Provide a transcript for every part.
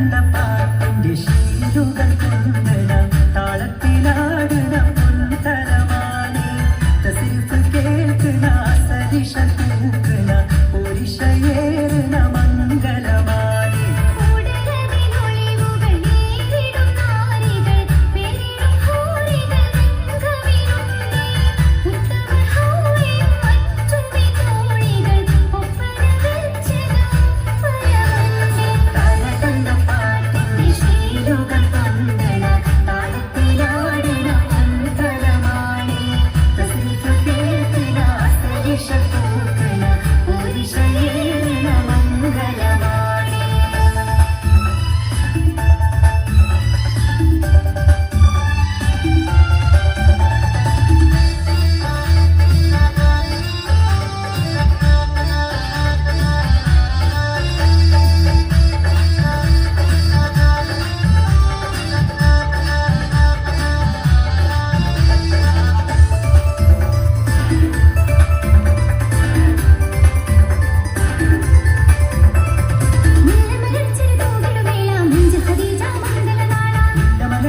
Kandapa, the Dugan.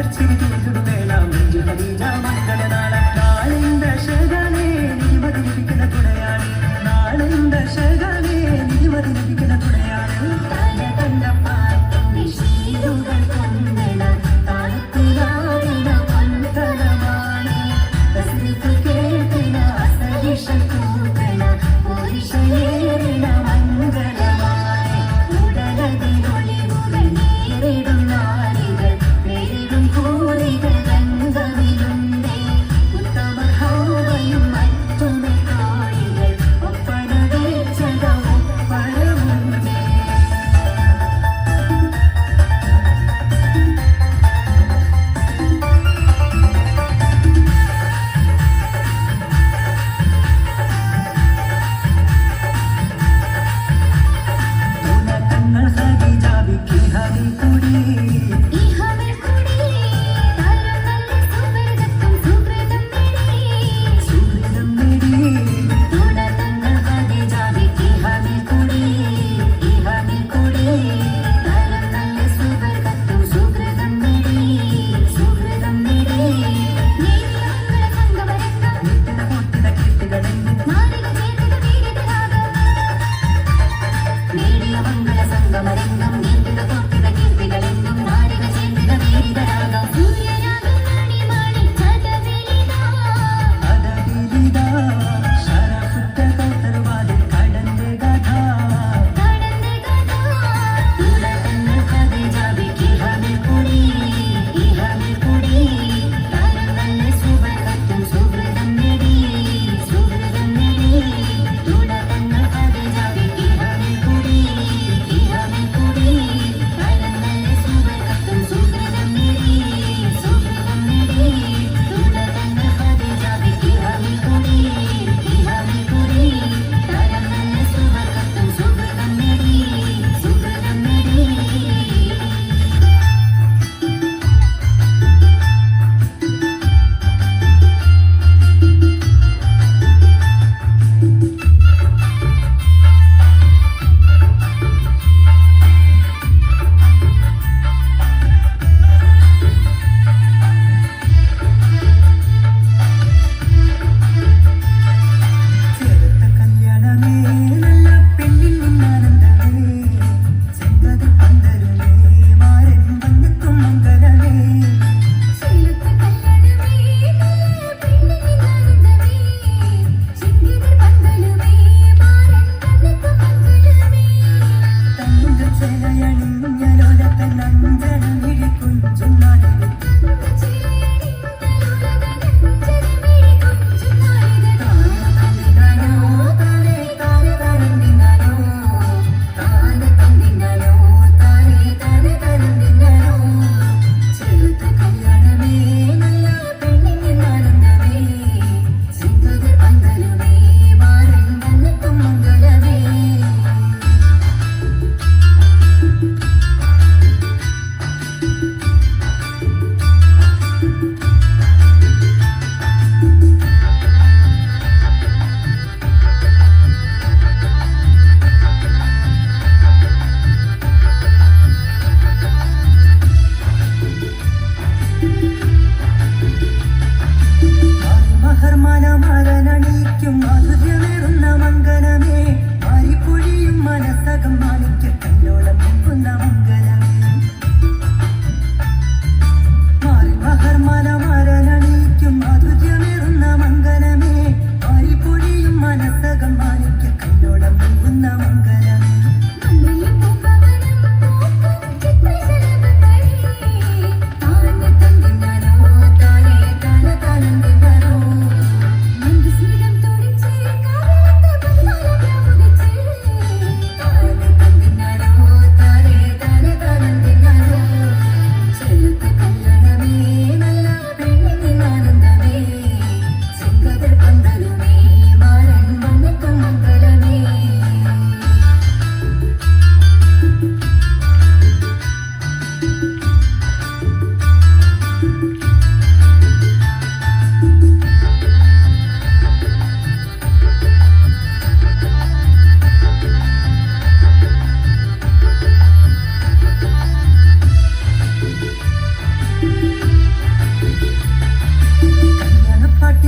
Let's go.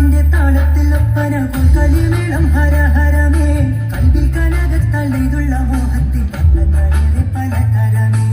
അതിന്റെ താളത്തിൽ ഒപ്പന കുൽക്കലി മേളം ഹര ഹരമേ. കൽവിൽ കനകത്തള്ളിതുള്ള മോഹത്തിൽ പല തരമേ